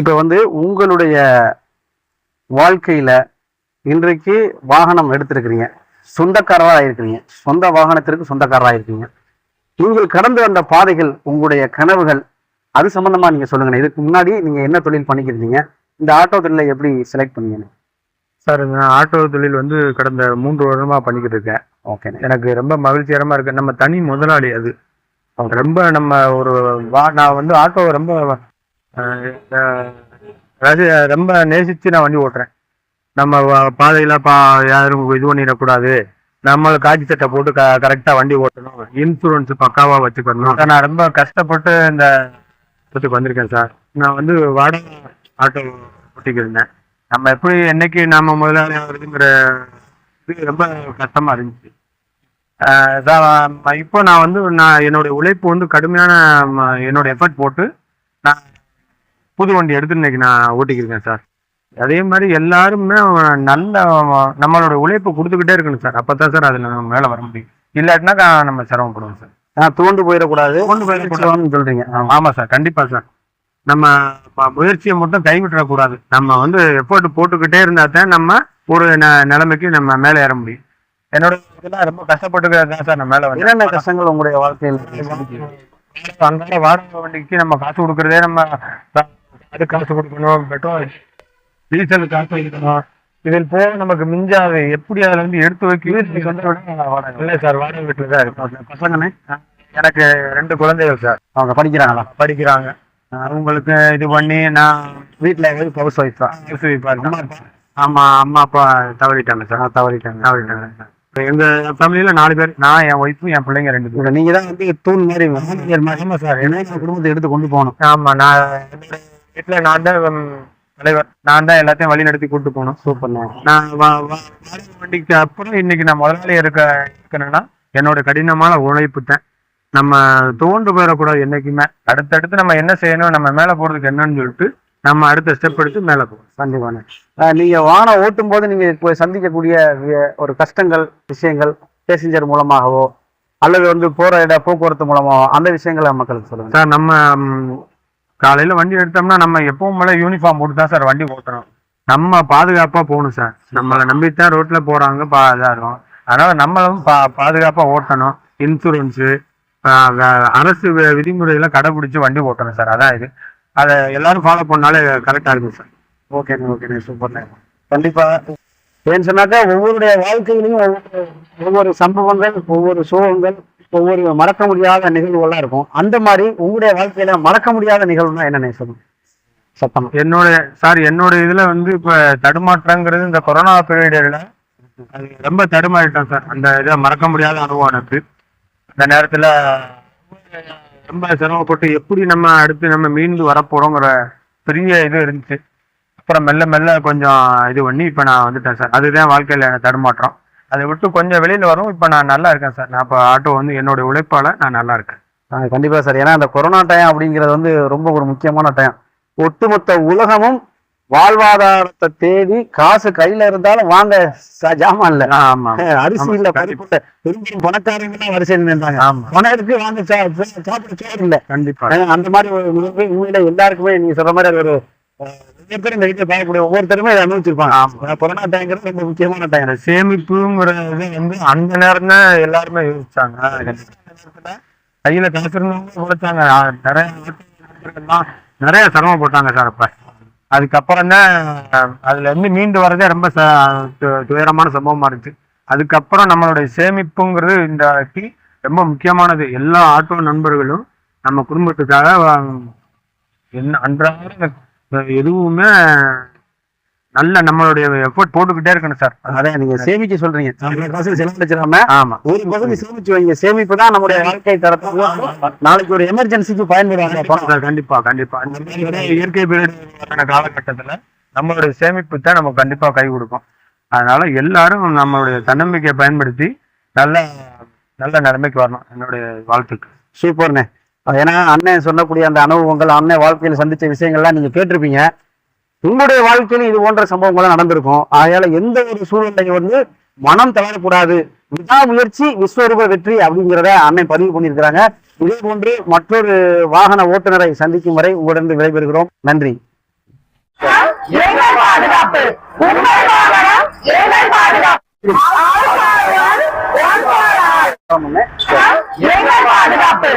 இப்ப வந்து உங்களுடைய வாழ்க்கையில இன்றைக்கு வாகனம் எடுத்திருக்கிறீங்க. சொந்தக்காரரா இருக்கிறீங்க. சொந்த வாகனத்திற்கு சொந்தக்காரரா இருக்கீங்க. நீங்கள் கடந்து வந்த பாதைகள் உங்களுடைய கனவுகள் அது சம்பந்தமா நீங்க சொல்லுங்க இதுக்கு முன்னாடி நீங்க என்ன தொழில் பண்ணிக்கிறீங்க இந்த ஆட்டோ தொழிலை எப்படி செலக்ட் பண்ணீங்க சார் நான் ஆட்டோ தொழில் வந்து கடந்த மூன்று வருடமா பண்ணிக்கிட்டு இருக்கேன். ஓகே எனக்கு ரொம்ப மகிழ்ச்சிகரமா இருக்கு. நம்ம தனி முதலாளி அது. ரொம்ப நம்ம ஒரு வா நான் வந்து ஆட்டோவை ரொம்ப அதாவது ரொம்ப நேசித்து நான் வண்டி ஓட்டுறேன். நம்ம பாதையில் பா யாரும் இது பண்ணிடக்கூடாது. நம்மள காட்சி சட்டை போட்டு க கரெக்டாக வண்டி ஓட்டணும். இன்சூரன்ஸ் பக்காவாக வச்சுக்கணும். நான் ரொம்ப கஷ்டப்பட்டு இந்த இடத்துக்கு வந்திருக்கேன் சார். நான் வந்து வாடகை ஆட்டோ ஓட்டிக்கிருந்தேன் நம்ம எப்படி என்னைக்கு நாம் முதலாளி ஆகுறதுங்கிற இது ரொம்ப கஷ்டமாக இருந்துச்சு. சார் இப்போ நான் வந்து நான் என்னுடைய உழைப்பு வந்து கடுமையான என்னோட எஃபர்ட் போட்டு நான் புது வண்டி எடுத்து இன்னைக்கு நான் ஓட்டிக்கிருக்கேன் சார். அதே மாதிரி எல்லாருமே நல்ல நம்மளோட உழைப்பு கொடுத்துக்கிட்டே இருக்கணும் சார். அப்பதான் சார் அதுல நம்ம மேல வர முடியும். இல்லாட்டினா நம்ம சிரமப்படுவோம் சார். ஆஹ் துவண்டு போயிடக்கூடாது. துவண்டு போயிடக்கூடாது. சொல்றீங்க. ஆமா. சார் கண்டிப்பா சார். நம்ம முயற்சியை மட்டும் கைவிட்டுறக்கூடாது. நம்ம வந்து எஃபோர்ட் போட்டுக்கிட்டே இருந்தா தான் நம்ம ஒரு நிலைமைக்கு நம்ம மேலே ஏற முடியும். என்னோட இதெல்லாம் ரொம்ப கஷ்டப்பட்டுக்கிறதா தான் சார் நான் மேலே வந்து. என்னென்ன கஷ்டங்கள் உங்களுடைய வாழ்க்கையில்? அன்றாட வாடகை வண்டிக்கு நம்ம காசு கொடுக்கறதே நம்ம அது காசு கொடுக்கணும் பெட்ரோல் டீசல் காசு வைக்கணும்? இதில் போக நமக்கு மிஞ்சாது. எப்படி அதுல இருந்து எடுத்து வைக்கிறது வாடகை இல்லை சார் வாடகை வீட்டில் தான் இருக்கும். பசங்கண்ணே எனக்கு ரெண்டு குழந்தைகள் சார். அவங்க படிக்கிறாங்களா? படிக்கிறாங்க. அவங்களுக்கு இது பண்ணி நான் வீட்டுல ஹவுஸ் ஒய்ஃப் தான். Wife ஆ இருக்கேன். ஆமா அம்மா அப்பா தவறிட்டாங்க சார். தவறிட்டாங்க தவறிட்டாங்க. சார் எங்க ஃபேமிலியில நாலு பேர் நான் என் ஒய்ஃபும் என் பிள்ளைங்க ரெண்டு பேரும் நீங்க தான் வந்து தூண் மாதிரி ஆமா சார். என்ன குடும்பத்தை எடுத்து கொண்டு போகணும். ஆமா நான் வீட்டுல நான் தான் தலைவர். நான் தான் எல்லாத்தையும் வழி நடத்தி கூட்டு போகணும் சூப்பர்ண்ணே நான் வண்டிக்கு அப்புறம் இன்னைக்கு நான் முதலாளி இருக்க இருக்கணும்னா என்னோட கடினமான உழைப்பு தான். நம்ம தோண்டு போயிடக்கூடாது என்னைக்குமே. அடுத்தடுத்து நம்ம என்ன செய்யணும் நம்ம மேல போறதுக்கு என்னன்னு சொல்லிட்டு நம்ம அடுத்த ஸ்டெப் எடுத்து மேல போகணும். கண்டிப்பாண்ணே ஆஹ் நீங்க வாகனம் ஓட்டும் போது நீங்க இப்போ சந்திக்கக்கூடிய ஒரு கஷ்டங்கள் விஷயங்கள் பேசஞ்சர் மூலமாகவோ அல்லது வந்து போற இட போக்குவரத்து மூலமாகவோ அந்த விஷயங்களை மக்களுக்கு சொல்லுங்க. சார் நம்ம காலையில வண்டி எடுத்தோம்னா நம்ம எப்பவும் போல யூனிஃபார்ம் போட்டு தான் சார் வண்டி ஓட்டணும். நம்ம பாதுகாப்பா போகணும் சார். நம்மளை நம்பித்தான் ரோட்ல போறாங்க பா இதா இருக்கும். அதனால நம்மளும் பா பாதுகாப்பா ஓட்டணும். இன்சூரன்ஸு அரசு விதிமுறைகளை கடைபிடிச்சு வண்டி ஓட்டணும் சார். அதான் இது. அதை எல்லாரும் ஃபாலோ பண்ணாலே கரெக்டாக இருக்கும் சார். ஓகேண்ணே ஓகேண்ணே சூப்பர்ண்ணே கண்டிப்பாக ஏன்னு சொன்னாக்கா ஒவ்வொருடைய வாழ்க்கையிலையும் ஒவ்வொரு ஒவ்வொரு சம்பவங்கள் ஒவ்வொரு சோகங்கள் ஒவ்வொரு மறக்க முடியாத நிகழ்வுகள்லாம் இருக்கும். அந்த மாதிரி உங்களுடைய வாழ்க்கையில மறக்க முடியாத நிகழ்வுனா என்னண்ணே சொல்லுங்க சத்தமா. என்னோட சார் என்னோட இதுல வந்து இப்ப தடுமாற்றங்கிறது இந்த கொரோனா பீரியட்ல அது ரொம்ப தடுமாறிட்டோம் சார். அந்த இதை மறக்க முடியாத அனுபவம் எனக்கு. அந்த நேரத்துல ரொம்ப சிரமப்பட்டு எப்படி நம்ம அடுத்து நம்ம மீண்டு வரப்போறோங்கிற பெரிய இது இருந்துச்சு. அப்புறம் மெல்ல மெல்ல கொஞ்சம் இது பண்ணி இப்ப நான் வந்துட்டேன் சார். அதுதான் வாழ்க்கையில தடுமாற்றம். அதை விட்டு கொஞ்சம் வெளியில வரும் இப்ப நான் நல்லா இருக்கேன் சார். நான் இப்ப ஆட்டோ வந்து என்னோட உழைப்பால நான் நல்லா இருக்கேன். ஆஹ் கண்டிப்பா சார். ஏன்னா இந்த கொரோனா டைம் அப்படிங்கிறது வந்து ரொம்ப ஒரு முக்கியமான டைம் ஒட்டுமொத்த உலகமும் வாழ்வாதாரத்தை தேடி காசு கையில இருந்தாலும் வாங்க ஜாமான் இல்ல. அரிசி இல்ல பருப்பு பெரும் பணக்காரங்க வரிசை நின்றாங்க பணம் இருக்கு வாங்க சாப்பிட சோறு இல்ல. கண்டிப்பா. அந்த மாதிரி உண்மையில எல்லாருக்குமே நீங்க சொல்ற மாதிரி ஒரு அஹ், ஒவ்வொருத்தரும் இந்த வீட்டுல பார்க்கக்கூடிய ஒவ்வொருத்தருமே இதை அனுபவிச்சிருப்பாங்க. கொரோனா டைங்கிறது ரொம்ப முக்கியமான டைம் சேமிப்புங்கிறது வந்து அந்த நேரம் தான் எல்லாருமே யோசிச்சாங்க. கையில காசு இருந்தவங்க உழைச்சாங்க. நிறைய நிறைய சிரமப்பட்டாங்க சார் அப்ப. அதுக்கப்புறம் தான் அதுல இருந்து மீண்டு வரதே ரொம்ப துயரமான சம்பவமா இருந்துச்சு. அதுக்கப்புறம் நம்மளுடைய சேமிப்புங்கிறது இந்த வாட்டி ரொம்ப முக்கியமானது. எல்லா ஆட்டோ நண்பர்களும் நம்ம குடும்பத்துக்காக என்ன அன்றாட எதுவுமே நல்ல நம்மளுடைய எஃபோர்ட் போட்டுக்கிட்டே இருக்கணும் சார். அதான் நீங்க சேமிக்க சொல்றீங்க. காசு செலவழிச்சிடாம ஆமா. ஒரு பகுதி சேமிச்சு வைங்க. சேமிப்பு தான் நம்முடைய வாழ்க்கை தரத்துக்கு நாளைக்கு ஒரு எமர்ஜென்சிக்கு பயன்படுவாங்க. கண்டிப்பா கண்டிப்பா இந்த மாதிரி இயற்கை பேரிடர் காலகட்டத்துல நம்மளுடைய சேமிப்பு தான் நமக்கு கண்டிப்பா கை கொடுக்கும். அதனால எல்லாரும் நம்மளுடைய தன்னம்பிக்கையை பயன்படுத்தி நல்ல நல்ல நிலைமைக்கு வரணும். என்னுடைய வாழ்த்துக்கு சூப்பர்ண்ணே. ஏன்னா அண்ணன் சொல்லக்கூடிய அந்த அனுபவங்கள் அண்ணன் வாழ்க்கையில் சந்திச்ச விஷயங்கள்லாம் நீங்க கேட்டிருப்பீங்க உங்களுடைய வாழ்க்கையில இது போன்ற சம்பவங்கள்லாம் நடந்திருக்கும் ஆகையால எந்த ஒரு சூழ்நிலையும் வந்து மனம் தளரக்கூடாது விடாமுயற்சி விஸ்வரூப வெற்றி அப்படிங்கிறத அண்ணன் பதிவு பண்ணியிருக்கிறாங்க இதே போன்று மற்றொரு வாகன ஓட்டுநரை சந்திக்கும் வரை உங்களிடம் விடைபெறுகிறோம் நன்றி பாதுகாப்பு